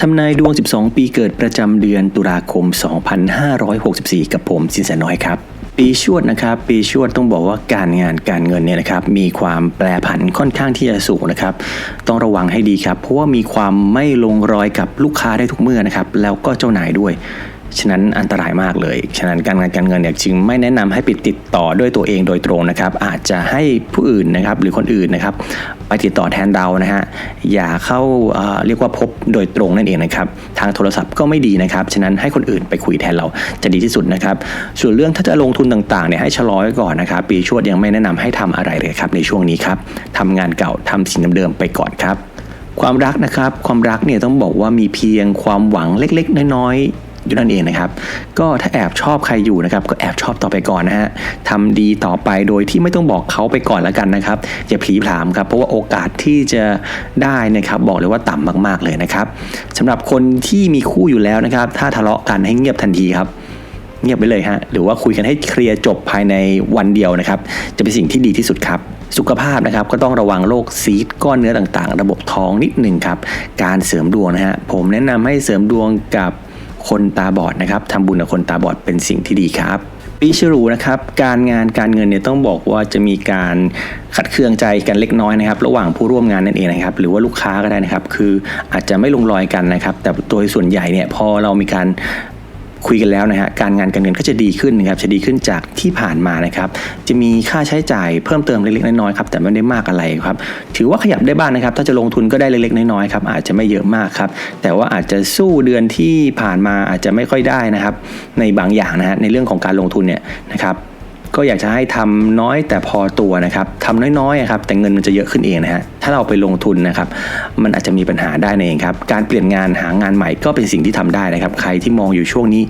ทำนายดวง 12 ปีเกิดประจำเดือนตุลาคม 2564 กับผมสินแสน้อยครับ ปีชวดนะครับ ปีชวดต้องบอกว่าการงานการเงินเนี่ยนะครับ มีความแปรผันค่อนข้างที่จะสูงนะครับ ต้องระวังให้ดีครับ เพราะว่ามีความไม่ลงรอยกับลูกค้าได้ทุกเมื่อนะครับ แล้วก็เจ้านายด้วย ฉะนั้นอันตรายมากเลย ฉะนั้นการงานการเงินเนี่ยจึงไม่แนะนำให้ไปติดต่อด้วยตัวเองโดยตรงนะครับ อาจจะให้ผู้อื่นนะครับหรือคนอื่นนะครับ ไปติดต่อแทนเรานะฮะอย่าเข้าเอ่อเรียกว่าพบโดยตรงนั่นเองนะครับ ทางโทรศัพท์ก็ไม่ดีนะครับ ฉะนั้นให้คนอื่นไปคุยแทนเราจะดีที่สุดนะครับ ส่วนเรื่องถ้าจะลงทุนต่างๆเนี่ยให้ชะลอไว้ก่อนนะครับ ปีชวดยังไม่แนะนำให้ทำอะไรเลยครับในช่วงนี้ครับทำงานเก่าทำสิ่งเดิมๆไปก่อนครับความรักนะครับ ความรักเนี่ยต้องบอกว่ามีเพียงความหวังเล็ก ๆ น้อยๆ อยู่นั่นเองนะครับ ก็ถ้าแอบชอบใครอยู่นะครับ ก็แอบชอบต่อไปก่อนนะฮะทำดีต่อไปโดยที่ไม่ต้องบอกเขาไปก่อนแล้วกันนะครับอย่าผลีผลามครับเพราะว่าโอกาสที่จะได้นะครับ บอกเลยว่าต่ำมาก ๆเลยนะครับสำหรับคนที่มีคู่อยู่แล้วนะครับ ถ้าทะเลาะกันให้เงียบทันทีครับเงียบไปเลยฮะหรือว่าคุยกันให้เคลียร์จบภายในวันเดียวนะครับ จะเป็นสิ่งที่ดีที่สุดครับ สุขภาพนะครับก็ต้องระวังโรคซีดก้อนเนื้อต่างๆ ระบบท้องนิดหนึ่งครับ การเสริมดวงนะฮะผมแนะนำให้เสริมดวงกับ คนตาบอดนะครับทำบุญกับคนตาบอดเป็นสิ่งที่ดีครับปีชรูนะครับการงานการเงินเนี่ยต้องบอกว่าจะมีการขัดเคืองใจกันเล็กน้อยนะครับ ระหว่างผู้ร่วมงานนั่นเองนะครับ หรือว่าลูกค้าก็ได้นะครับ คืออาจจะไม่ลงรอยกันนะครับ แต่โดยส่วนใหญ่เนี่ยพอเรามีการ คุยกันแล้วนะฮะการงานการเงินก็จะดีขึ้นนะครับจะดีขึ้นจากที่ผ่านมานะครับ จะมีค่าใช้จ่ายเพิ่มเติมเล็กๆน้อยๆครับแต่ไม่ได้มากอะไรครับถือว่าขยับได้บ้างนะครับ ถ้าจะลงทุนก็ได้เล็กๆน้อยๆครับอาจจะไม่เยอะมากครับแต่ว่าอาจจะสู้เดือนที่ผ่านมาอาจจะไม่ค่อยได้นะครับ ในบางอย่างนะฮะในเรื่องของการลงทุนเนี่ยนะครับ ก็อยากจะให้ทำน้อยแต่พอตัวนะครับทำน้อยๆอะครับแต่เงินมันจะเยอะขึ้นเองนะฮะถ้าเราไปลงทุนนะครับ มันอาจจะมีปัญหาได้เองครับการเปลี่ยนงานหางานใหม่ก็เป็นสิ่งที่ทำได้นะครับ ใครที่มองอยู่ช่วงนี้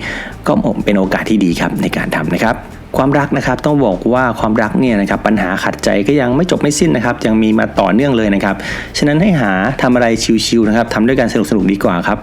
ก็เป็นโอกาสที่ดีครับในการทำนะครับ ความรักนะครับต้องบอกว่าความรักเนี่ยนะครับปัญหาขัดใจก็ยังไม่จบไม่สิ้นนะครับยังมีมาต่อเนื่องเลยนะครับฉะนั้นให้หาทำอะไรชิวๆนะครับทำด้วยกันสนุกๆดีกว่าครับ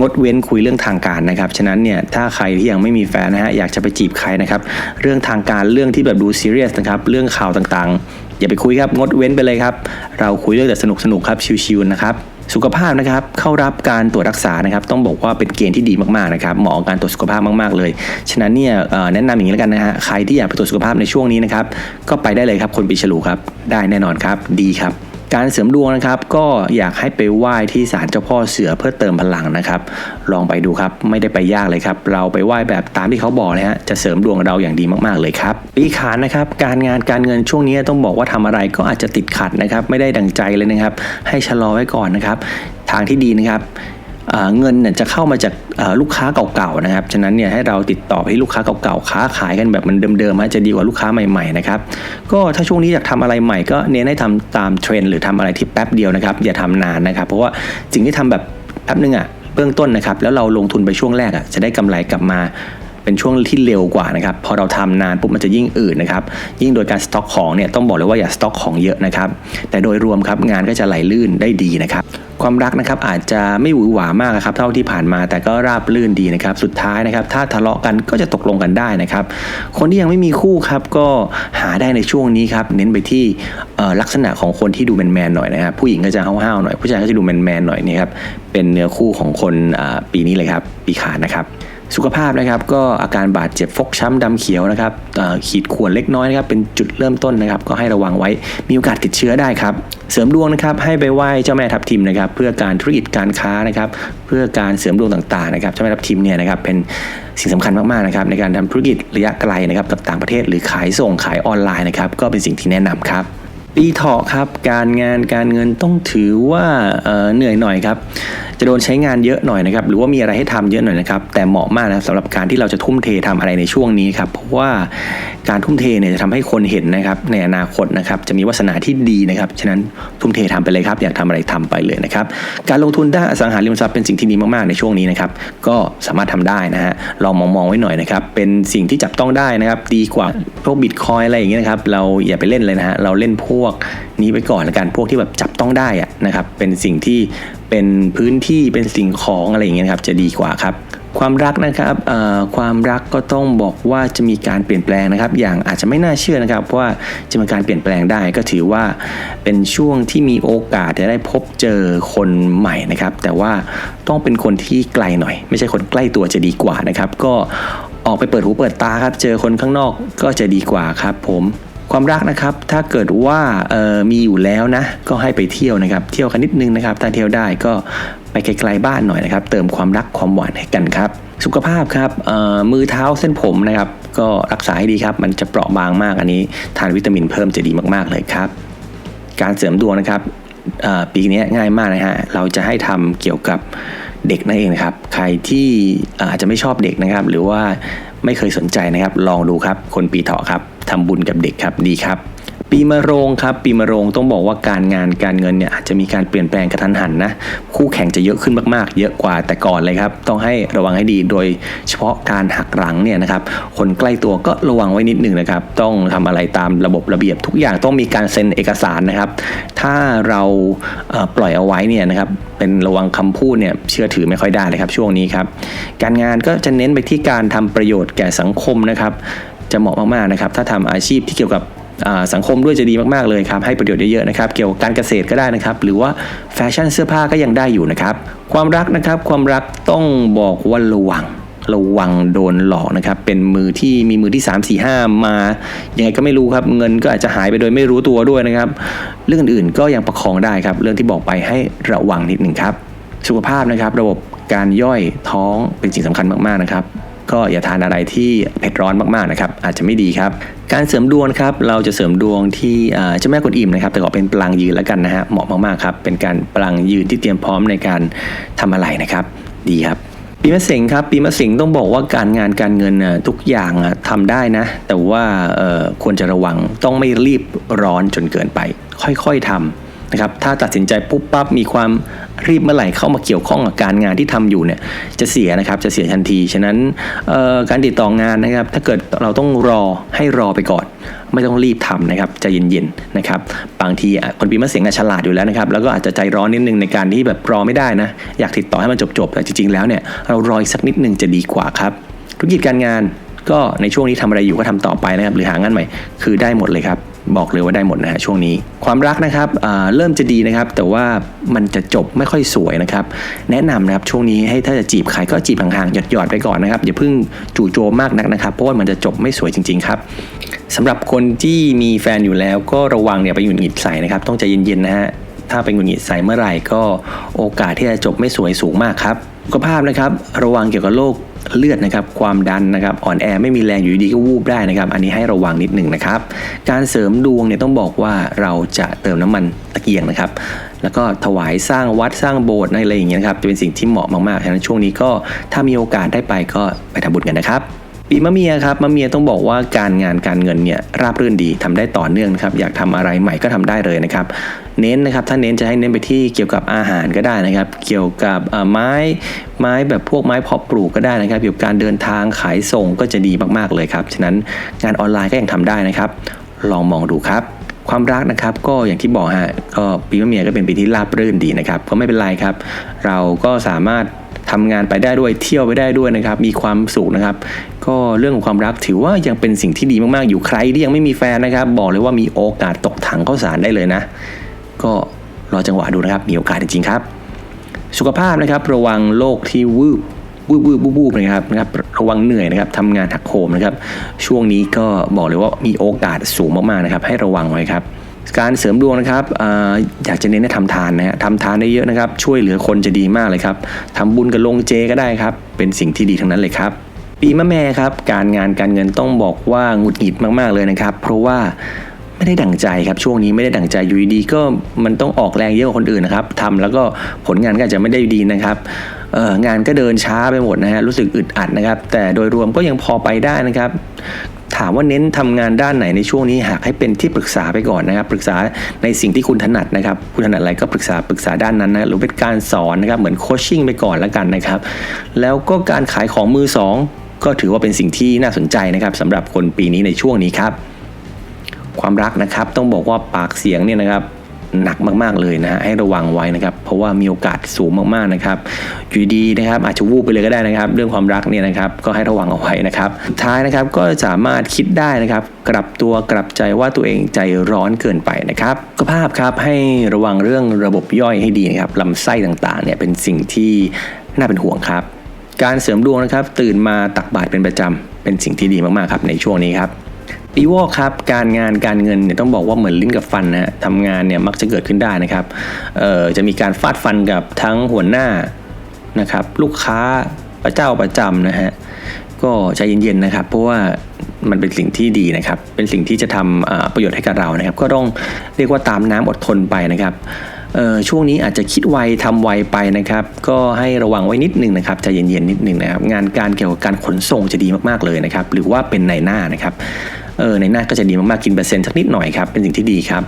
งดเว้นคุยเรื่องทางการนะครับฉะนั้นเนี่ยถ้าใครที่ยังไม่มีแฟนนะฮะอยากจะไปจีบใครนะครับเรื่องทางการเรื่องที่แบบดูซีเรียสนะครับเรื่องข่าวต่างๆ อย่าไปคุยครับงดเว้นไปเลยครับ เราคุยเรื่องแต่สนุกๆครับชิวๆนะครับ สุขภาพนะครับเข้ารับการตรวจรักษานะครับ ต้องบอกว่าเป็นเกณฑ์ที่ดีมากๆนะครับเหมาะการตรวจสุขภาพมากๆเลย ฉะนั้นเนี่ยแนะนำอย่างนี้แล้วกันนะฮะใครที่อยากไปตรวจสุขภาพในช่วงนี้นะครับก็ไปได้เลยครับคนปีฉลูครับได้แน่นอนครับดีครับ การเสริมดวงนะครับ ก็อยากให้ไปไหว้ที่ศาลเจ้าพ่อเสือเพื่อเติมพลังนะครับ ลองไปดูครับไม่ได้ไปยากเลยครับ เราไปไหว้แบบตามที่เขาบอกเลยฮะจะเสริมดวงเราอย่างดีมากๆเลยครับปีขานนะครับ การงานการเงินช่วงนี้ต้องบอกว่าทำอะไรก็อาจจะติดขัดนะครับ ไม่ได้ดังใจเลยนะครับ ให้ชะลอไว้ก่อนนะครับ ทางที่ดีนะครับ เงินเนี่ยจะเข้ามาจากลูกค้าเก่าๆนะครับ ฉะนั้นเนี่ยให้เราติดต่อไปที่ลูกค้าเก่าๆค้าขายกันแบบมันเดิมๆฮะจะดีกว่าลูกค้าใหม่ๆนะครับ ก็ถ้าช่วงนี้อยากทำอะไรใหม่ก็เน้นให้ทำตามเทรนด์หรือทำอะไรที่แป๊บเดียวนะครับ อย่าทำนานนะครับ เพราะว่าสิ่งที่ทำแบบแป๊บนึงอะเบื้องต้นนะครับ แล้วเราลงทุนไปช่วงแรกอะจะได้กำไรกลับมา เป็นช่วงที่เร็วกว่านะครับ พอเราทำนานปุ๊บมันจะยิ่งอืดนะครับ ยิ่งโดยการสต็อกของเนี่ยต้องบอกเลยว่าอย่าสต็อกของเยอะนะครับ แต่โดยรวมครับงานก็จะไหลลื่นได้ดีนะครับ ความรักนะครับอาจจะไม่หวือหวามากนะครับเท่าที่ผ่านมาแต่ก็ราบลื่นดีนะครับ สุดท้ายนะครับ ถ้าทะเลาะกันก็จะตกลงกันได้นะครับ คนที่ยังไม่มีคู่ครับก็หาได้ในช่วงนี้ครับเน้นไปที่ลักษณะของคนที่ดูแมนๆหน่อยนะครับผู้หญิงก็จะห้าวๆหน่อยผู้ชายก็จะดูแมนๆหน่อยนี่ครับเป็นเนื้อคู่ของคนปีนี้เลยครับปีขานนะครับ สุขภาพนะครับก็อาการบาดเจ็บฟกช้ำดำเขียวนะครับขีดข่วนเล็กน้อยนะครับเป็นจุดเริ่มต้นนะครับ ก็ให้ระวังไว้มีโอกาสติดเชื้อได้ครับ เสริมดวงนะครับให้ไปไหว้เจ้าแม่ทับทิมนะครับ เพื่อการธุรกิจการค้านะครับ เพื่อการเสริมดวงต่างๆนะครับเจ้าแม่ทับทิมเนี่ยนะครับเป็นสิ่งสำคัญมากๆนะครับในการทำธุรกิจระยะไกลนะครับกับต่างประเทศหรือขายส่งขายออนไลน์นะครับก็เป็นสิ่งที่แนะนำครับปีเถาะครับการงานการเงินต้องถือว่าเเหนื่อยหน่อยครับ จะโดนใช้งานเยอะหน่อยนะครับหรือว่ามีอะไรให้ทำเยอะหน่อยนะครับแต่เหมาะมากนะสำหรับการที่เราจะทุ่มเททำอะไรในช่วงนี้ครับเพราะว่า การทุ่มเทเนี่ยจะทำให้คนเห็นนะครับในอนาคตนะครับจะมีวาสนาที่ดีนะครับฉะนั้นทุ่มเททำไปเลยครับอยากทำอะไรทำไปเลยนะครับการลงทุนด้านอสังหาริมทรัพย์เป็นสิ่งที่ดีมากๆในช่วงนี้นะครับก็สามารถทำได้นะฮะลองมองมองๆไว้หน่อยนะครับเป็นสิ่งที่จับต้องได้นะครับดีกว่าพวกบิตคอยอะไรอย่างเงี้ยนะครับเราอย่าไปเล่นเลยนะฮะเราเล่นพวกนี้ไปก่อนละกันพวกที่แบบจับต้องได้อะนะครับเป็นสิ่งที่เป็นพื้นที่เป็นสิ่งของอะไรอย่างเงี้ยครับจะดีกว่าครับ ความรักนะครับความรักก็ต้องบอกว่าจะมีการเปลี่ยนแปลงนะครับ อย่างอาจจะไม่น่าเชื่อนะครับว่าจะมีการเปลี่ยนแปลงได้ก็ถือว่าเป็นช่วงที่มีโอกาสจะได้พบเจอคนใหม่นะครับ แต่ว่าต้องเป็นคนที่ไกลหน่อย ไม่ใช่คนใกล้ตัวจะดีกว่านะครับ ก็ออกไปเปิดหูเปิดตาครับ เจอคนข้างนอกก็จะดีกว่าครับผม ความรักนะครับ ถ้าเกิดว่าออมีอยู่แล้วนะ ก็ให้ไปเที่ยวนะครับ เที่ยวกันนิดนึงนะครับ ถ้าเที่ยวได้ก็ไปไกลๆบ้านหน่อยนะครับ เติมความรักความหวานให้กันครับ สุขภาพครับมือเท้าเส้นผมนะครับ ก็รักษาให้ดีครับ มันจะเปราะบางมากอันนี้ ทานวิตามินเพิ่มจะดีมากๆเลยครับ การเสริมดวงนะครับปีนี้ง่ายมากนะฮะ เราจะให้ทำเกี่ยวกับเด็กนั่นเองนะครับ ใครที่อาจจะไม่ชอบเด็กนะครับ หรือว่า ไม่เคยสนใจนะครับ ลองดูครับ คนปีเถาะครับทำบุญกับเด็กครับดีครับ ปีมะโรงครับ ปีมะโรงต้องบอกว่าการงานการเงินเนี่ยอาจจะมีการเปลี่ยนแปลงกระทันหันนะคู่แข่งจะเยอะขึ้นมากๆ เยอะกว่าแต่ก่อนเลยครับ ต้องให้ระวังให้ดีโดยเฉพาะการหักหลังเนี่ยนะครับคนใกล้ตัวก็ระวังไว้นิดหนึ่งนะครับ ต้องทำอะไรตามระบบระเบียบทุกอย่างต้องมีการเซ็นเอกสารนะครับ ถ้าเราปล่อยเอาไว้เนี่ยนะครับเป็นระวังคำพูดเนี่ยเชื่อถือไม่ค่อยได้เลยครับช่วงนี้ครับ การงานก็จะเน้นไปที่การทำประโยชน์แก่สังคมนะครับจะเหมาะมากๆนะครับ ถ้าทำอาชีพที่เกี่ยวกับ สังคมด้วยจะดีมากๆเลยครับให้ประโยชน์เยอะๆนะครับเกี่ยวกับการเกษตรก็ได้นะครับ หรือว่าแฟชั่นเสื้อผ้าก็ยังได้อยู่นะครับ ความรักนะครับความรักต้องบอกว่าระวังระวังโดนหลอกนะครับ เป็นมือที่มีมือที่ 3 4 5 มา ยังไงก็ไม่รู้ครับ เงินก็อาจจะหายไปโดยไม่รู้ตัวด้วยนะครับ เรื่องอื่นๆก็ยังประคองได้ครับ เรื่องที่บอกไปให้ระวังนิดหนึ่งครับ สุขภาพนะครับ ระบบการย่อยท้องเป็นสิ่งสำคัญมากๆนะครับ ก็อย่าทานอะไรที่เผ็ดร้อนมากๆนะครับอาจจะไม่ดีครับ การเสริมดวงครับเราจะเสริมดวงที่เจ้าแม่กวนอิมนะครับแต่ก็เป็นปลางยืนแล้วกันนะฮะเหมาะมากๆครับเป็นการปลางยืนที่เตรียมพร้อมในการทำอะไรนะครับ ดีครับปีมะเสงครับปีมะเสงต้องบอกว่าการงานการเงินน่ะทุกอย่างอะทำได้นะ แต่ว่าควรจะระวังต้องไม่รีบร้อนจนเกินไป ค่อยๆทำ นะครับถ้าตัดสินใจปุ๊บปั๊บมีความรีบเมื่อไหร่เข้ามาเกี่ยวข้องกับการงานที่ทำอยู่เนี่ยจะเสียนะครับจะเสียทันที ฉะนั้นการติดต่องานนะครับ ถ้าเกิดเราต้องรอให้รอไปก่อน ไม่ต้องรีบทำนะครับใจเย็นๆนะครับบางทีคนปีมะเสงอะฉลาดอยู่แล้วนะครับแล้วก็อาจจะใจร้อนนิดนึงในการที่แบบรอไม่ได้นะอยากติดต่อให้มันจบๆแต่จริงๆแล้วเนี่ยเรารออีกสักนิดนึงจะดีกว่าครับธุรกิจการงานก็ในช่วงนี้ทำอะไรอยู่ก็ทำต่อไปนะครับหรือหางานใหม่คือได้หมดเลยครับ บอกเลยว่าได้หมดนะฮะช่วงนี้ ความรักนะครับเริ่มจะดีนะครับ แต่ว่ามันจะจบไม่ค่อยสวยนะครับ แนะนำนะครับช่วงนี้ให้ถ้าจะจีบใครก็จีบห่างๆหยอดๆไปก่อนนะครับอย่าเพิ่งจู่โจมมากนักนะครับ เพราะว่ามันจะจบไม่สวยจริง ๆ ครับสำหรับคนที่มีแฟนอยู่แล้วก็ระวังเนี่ยไปหงุดหงิดใส่นะครับ ต้องใจเย็นๆนะฮะถ้าเป็นหงุดหงิดใส่เมื่อไหร่ก็โอกาสที่จะจบไม่สวยสูงมากครับสุขภาพนะครับ ระวังเกี่ยวกับโรค เลือดนะครับความดันนะครับอ่อนแอไม่มีแรงอยู่ดีก็วูบได้นะครับ อันนี้ให้ระวังนิดหนึ่งนะครับ การเสริมดวงเนี่ยต้องบอกว่าเราจะเติมน้ำมันตะเกียงนะครับ แล้วก็ถวายสร้างวัดสร้างโบสถ์อะไรอย่างเงี้ยนะครับจะเป็นสิ่งที่เหมาะมากๆฉะนั้นช่วงนี้ก็ถ้ามีโอกาสได้ไปก็ไปทำบุญกันนะครับปีมะเมียครับมะเมียต้องบอกว่าการงานการเงินเนี่ยราบรื่นดีทำได้ต่อเนื่องนะครับอยากทำอะไรใหม่ก็ทำได้เลยนะครับ เน้นนะครับถ้าเน้นจะให้เน้นไปที่เกี่ยวกับอาหารก็ได้นะครับ เกี่ยวกับไม้ไม้แบบพวกไม้เพาะปลูกก็ได้นะครับ เกี่ยวกับการเดินทางขายส่งก็จะดีมากๆเลยครับฉะนั้นงานออนไลน์ก็ยังทำได้นะครับ ลองมองดูครับความรักนะครับก็อย่างที่บอกฮะก็ปีมะเมียก็เป็นปีที่ราบรื่นดีนะครับก็ไม่เป็นไรครับ เราก็สามารถทำงานไปได้ด้วยเที่ยวไปได้ด้วยนะครับ มีความสุขนะครับ ก็เรื่องของความรักถือว่ายังเป็นสิ่งที่ดีมากๆ อยู่ใครที่ยังไม่มีแฟนนะครับ บอกเลยว่ามีโอกาสตกถังข้าวสารได้เลยนะ ก็รอจังหวะดูนะครับ มีโอกาสจริงๆครับ สุขภาพนะครับระวังโรคที่วืบวืบวืบวูบนะครับนะครับระวังเหนื่อยนะครับทำงานหักโหมนะครับ ช่วงนี้ก็บอกเลยว่ามีโอกาสสูงมากๆนะครับ ให้ระวังไว้ครับ การเสริมดวงนะครับออยากจะเน้นให้ทำทานนะฮะทำทานได้เยอะนะครับ ช่วยเหลือคนจะดีมากเลยครับทำบุญกับลงเจก็ได้ครับ เป็นสิ่งที่ดีทั้งนั้นเลยครับ ปีมะแม่ครับ การงานการเงินต้องบอกว่าหงุดหงิดมากๆเลยนะครับ เพราะว่า ไม่ได้ดั่งใจครับช่วงนี้ไม่ได้ดั่งใจอยู่ดีก็มันต้องออกแรงเยอะกว่าคนอื่นนะครับทำแล้วก็ผลงานก็อาจจะไม่ได้ดีนะครับงานก็เดินช้าไปหมดนะฮะรู้สึกอึดอัดนะครับ แต่โดยรวมก็ยังพอไปได้นะครับถามว่าเน้นทำงานด้านไหนในช่วงนี้หากให้เป็นที่ปรึกษาไปก่อนนะครับ ปรึกษาในสิ่งที่คุณถนัดนะครับ คุณถนัดอะไรก็ปรึกษาปรึกษาด้านนั้นนะหรือเป็นการสอนนะครับเหมือนโคชชิ่งไปก่อนแล้วกันนะครับ แล้วก็การขายของมือสองก็ถือว่าเป็นสิ่งที่น่าสนใจนะครับสำหรับคนปีนี้ในช่วงนี้ครับ ความรักนะครับ ต้องบอกว่าปากเสียงเนี่ยนะครับหนักมากๆเลยนะฮะให้ระวังไว้นะครับ เพราะว่ามีโอกาสสูงมากๆนะครับอยู่ดีนะครับอาจจะวูบไปเลยก็ได้นะครับ เรื่องความรักเนี่ยนะครับก็ให้ระวังเอาไว้นะครับท้ายนะครับก็สามารถคิดได้นะครับ กลับตัวกลับใจว่าตัวเองใจร้อนเกินไปนะครับสุขภาพครับให้ระวังเรื่องระบบย่อยให้ดีนะครับลำไส้ต่างๆเนี่ยเป็นสิ่งที่น่าเป็นห่วงครับ การเสริมดวงนะครับ ตื่นมาตักบาตรเป็นประจำเป็นสิ่งที่ดีมากๆครับในช่วงนี้ครับ ปีวอกครับการงานการเงินเนี่ยต้องบอกว่าเหมือนลิ้นกับฟันนะฮะทำงานเนี่ยมักจะเกิดขึ้นได้นะครับจะมีการฟาดฟันกับทั้งหัวหน้านะครับลูกค้าประเจ้าประจำนะฮะก็ใจเย็นๆนะครับ เพราะว่ามันเป็นสิ่งที่ดีนะครับ เป็นสิ่งที่จะทำประโยชน์ให้กับเรานะครับ ก็ต้องเรียกว่าตามน้ำอดทนไปนะครับช่วงนี้อาจจะคิดไวทำไวไปนะครับ ก็ให้ระวังไว้นิดนึงนะครับใจเย็นๆนิดนึงนะครับ งานการเกี่ยวกับการขนส่งจะดีมากๆเลยนะครับ หรือว่าเป็นในหน้านะครับ เออในหน้าก็จะดีมากๆกินเปอร์เซ็นต์สักนิดหน่อยครับเป็นสิ่งที่ดีครับ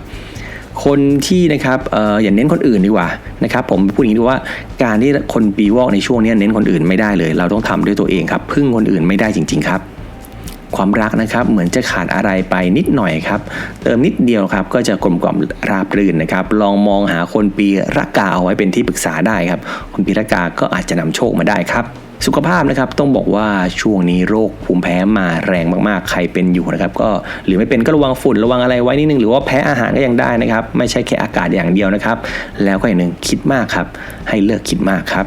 คนที่นะครับเอออย่าเน้นคนอื่นดีกว่านะครับผมพูดอย่างนี้ดีกว่าการที่คนปีวอกในช่วงนี้เน้นคนอื่นไม่ได้เลย เราต้องทำด้วยตัวเองครับพึ่งคนอื่นไม่ได้จริง ๆ ครับ ความรักนะครับ เหมือนจะขาดอะไรไปนิดหน่อยครับ เติมนิดเดียวครับก็จะกลมกล่อมราบรื่นนะครับ ลองมองหาคนปีระกาเอาไว้เป็นที่ปรึกษาได้ครับ คนปีระกาก็อาจจะนำโชคมาได้ครับสุขภาพนะครับต้องบอกว่าช่วงนี้โรคภูมิแพ้มาแรงมากๆ ใครเป็นอยู่นะครับก็หรือไม่เป็นก็ระวังฝุ่นระวังอะไรไว้นิดนึงหรือว่าแพ้อาหารก็ยังได้นะครับ ไม่ใช่แค่อากาศอย่างเดียวนะครับ แล้วก็อย่างหนึ่งคิดมากครับ ให้เลิกคิดมากครับ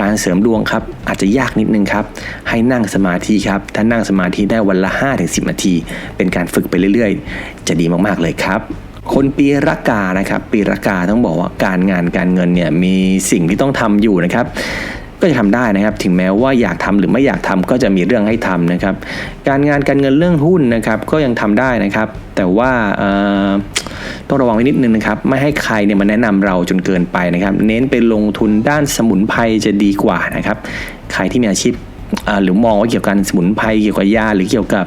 การเสริมดวงครับอาจจะยากนิดนึงครับให้นั่งสมาธิครับถ้านั่งสมาธิได้วันละ 5-10 นาที เป็นการฝึกไปเรื่อยๆ จะดีมากๆเลยครับคนปีรากานะครับปีรากาต้องบอกว่าการงานการเงินเนี่ยมีสิ่งที่ต้องทำอยู่นะครับ ก็จะทำได้นะครับ ถึงแม้ว่าอยากทำหรือไม่อยากทำก็จะมีเรื่องให้ทำนะครับ การงานการเงินเรื่องหุ้นนะครับ ก็ยังทำได้นะครับ แต่ว่าต้องระวังไว้นิดนึงนะครับ ไม่ให้ใครเนี่ยมาแนะนำเราจนเกินไปนะครับ เน้นไปลงทุนด้านสมุนไพรจะดีกว่านะครับ ใครที่มีอาชีพหรือมองว่าเกี่ยวกับสมุนไพรเกี่ยวกับยาหรือเกี่ยวกับ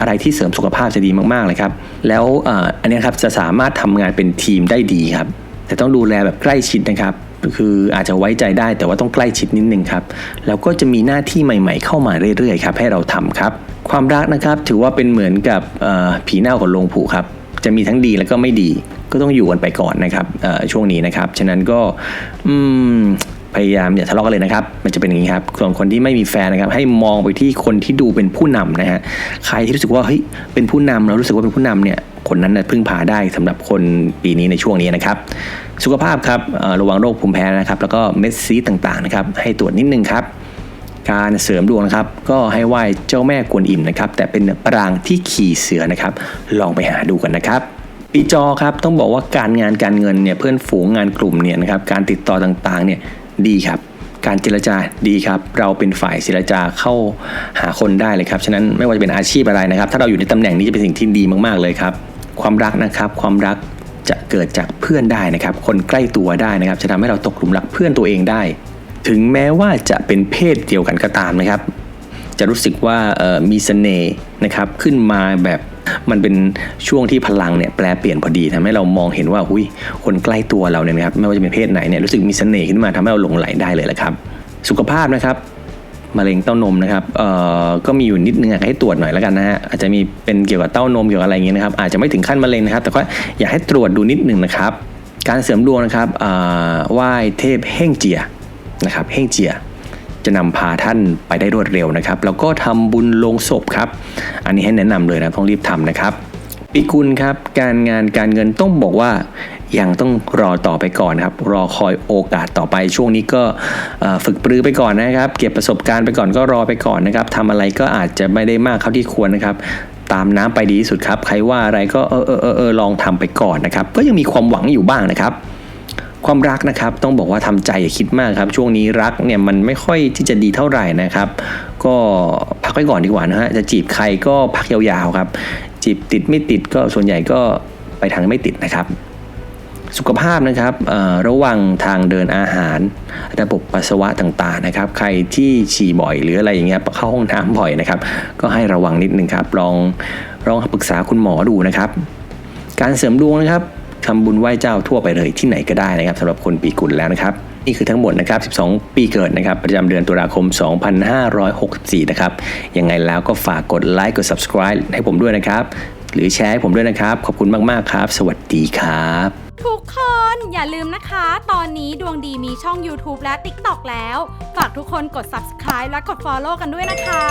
อะไรที่เสริมสุขภาพจะดีมากๆเลยครับ แล้วอันนี้ครับจะสามารถทำงานเป็นทีมได้ดีครับ แต่ต้องดูแลแบบใกล้ชิดนะครับ คืออาจจะไว้ใจได้แต่ว่าต้องใกล้ชิดนิดนึงครับ แล้วก็จะมีหน้าที่ใหม่ ๆ เข้ามาเรื่อยๆครับให้เราทำครับ ความรักนะครับถือว่าเป็นเหมือนกับผีเน่าของโลงผูครับ จะมีทั้งดีแล้วก็ไม่ดีก็ต้องอยู่กันไปก่อนนะครับช่วงนี้นะครับ ฉะนั้นก็อืม พยายามอย่าทะเลาะกันเลยนะครับ มันจะเป็นอย่างนี้ครับส่วนคนที่ไม่มีแฟนนะครับ ให้มองไปที่คนที่ดูเป็นผู้นำนะฮะใครที่รู้สึกว่าเฮ้ยเป็นผู้นำเรารู้สึกว่าเป็นผู้นำเนี่ยคนนั้นนะพึ่งพาได้สำหรับคนปีนี้ในช่วงนี้นะครับ สุขภาพครับระวังโรคภูมิแพ้นะครับ แล้วก็เม็ดซีดต่างๆนะครับ ให้ตรวจนิดนึงครับ การเสริมดวงนะครับ ก็ให้ไหว้เจ้าแม่กวนอิมนะครับ แต่เป็นปรางที่ขี่เสือนะครับ ลองไปหาดูกันนะครับปีจอครับต้องบอกว่าการงานการเงินเนี่ยเพื่อนฝูงงานกลุ่มเนี่ยนะครับการติดต่อต่างๆเนี่ย ดีครับ การเจรจาดีครับ เราเป็นฝ่ายเจรจาเข้าหาคนได้เลยครับฉะนั้นไม่ว่าจะเป็นอาชีพอะไรนะครับ ถ้าเราอยู่ในตำแหน่งนี้จะเป็นสิ่งที่ดีมากๆเลยครับ ความรักนะครับ ความรักจะเกิดจากเพื่อนได้นะครับ คนใกล้ตัวได้นะครับ จะทำให้เราตกหลุมรักเพื่อนตัวเองได้ ถึงแม้ว่าจะเป็นเพศเดียวกันก็ตามนะครับ จะรู้สึกว่ามีเสน่ห์นะครับขึ้นมาแบบ มันเป็นช่วงที่พลังเนี่ยแปลเปลี่ยนพอดีทำให้เรามองเห็นว่าหุยคนใกล้ตัวเราเนี่ยนะครับไม่ว่าจะเป็นเพศไหนเนี่ยรู้สึกมีเสน่ห์ขึ้นมาทำให้เราหลงไหลได้เลยแหละครับ สุขภาพนะครับมะเร็งเต้านมนะครับ เอ่อ ก็มีอยู่นิดนึงอยากให้ตรวจหน่อยแล้วกันนะฮะ อาจจะมีเป็นเกี่ยวกับเต้านมเกี่ยวกับอะไรอย่างเงี้ยนะครับ อาจจะไม่ถึงขั้นมะเร็งนะครับ แต่ก็อยากให้ตรวจดูนิดนึงนะครับ การเสริมดวงนะครับอ่าไหว้เทพเฮ่งเจียนะครับ เฮ่งเจีย จะนำพาท่านไปได้รวดเร็วนะครับ แล้วก็ทำบุญลงศพครับ อันนี้ให้แนะนำเลยนะต้องรีบทำนะครับปีกุลครับการงานการเงินต้องบอกว่ายังต้องรอต่อไปก่อนครับ รอคอยโอกาสต่อไปช่วงนี้ก็ฝึกปรือไปก่อนนะครับ เก็บประสบการณ์ไปก่อนก็รอไปก่อนนะครับทำอะไรก็อาจจะไม่ได้มากเท่าที่ควรนะครับ ตามน้ำไปดีที่สุดครับ ใครว่าอะไรก็เออเออเออเออลองทำไปก่อนนะครับ ก็ยังมีความหวังอยู่บ้างนะครับ ความรักนะครับต้องบอกว่าทำใจอย่าคิดมากครับ ช่วงนี้รักเนี่ยมันไม่ค่อยที่จะดีเท่าไหร่นะครับ ก็พักไว้ก่อนดีกว่านะฮะจะจีบใครก็พักยาวๆครับ จีบติดไม่ติดก็ส่วนใหญ่ก็ไปทางไม่ติดนะครับ สุขภาพนะครับระวังทางเดินอาหาร ระบบปัสสาวะต่างๆนะครับ ใครที่ฉี่บ่อยหรืออะไรอย่างเงี้ยเข้าห้องน้ำบ่อยนะครับ ก็ให้ระวังนิดนึงครับลองลองปรึกษาคุณหมอดูนะครับ การเสริมดวงนะครับ ทำบุญไหว้เจ้าทั่วไปเลยที่ไหนก็ได้นะครับสำหรับคนปีกุลแล้วนะครับนี่คือทั้งหมดนะครับ 12 ปีเกิดนะครับ ประจำเดือนตุลาคม 2564 นะครับ ยังไงแล้วก็ฝากกดไลค์ กด subscribe ให้ผมด้วยนะครับ หรือแชร์ให้ผมด้วยนะครับ ขอบคุณมาก ๆ ครับ สวัสดีครับ ทุกคนอย่าลืมนะคะ ตอนนี้ดวงดีมีช่อง YouTube และ TikTok แล้ว ฝากทุกคนกด subscribe และกด follow กันด้วยนะคะ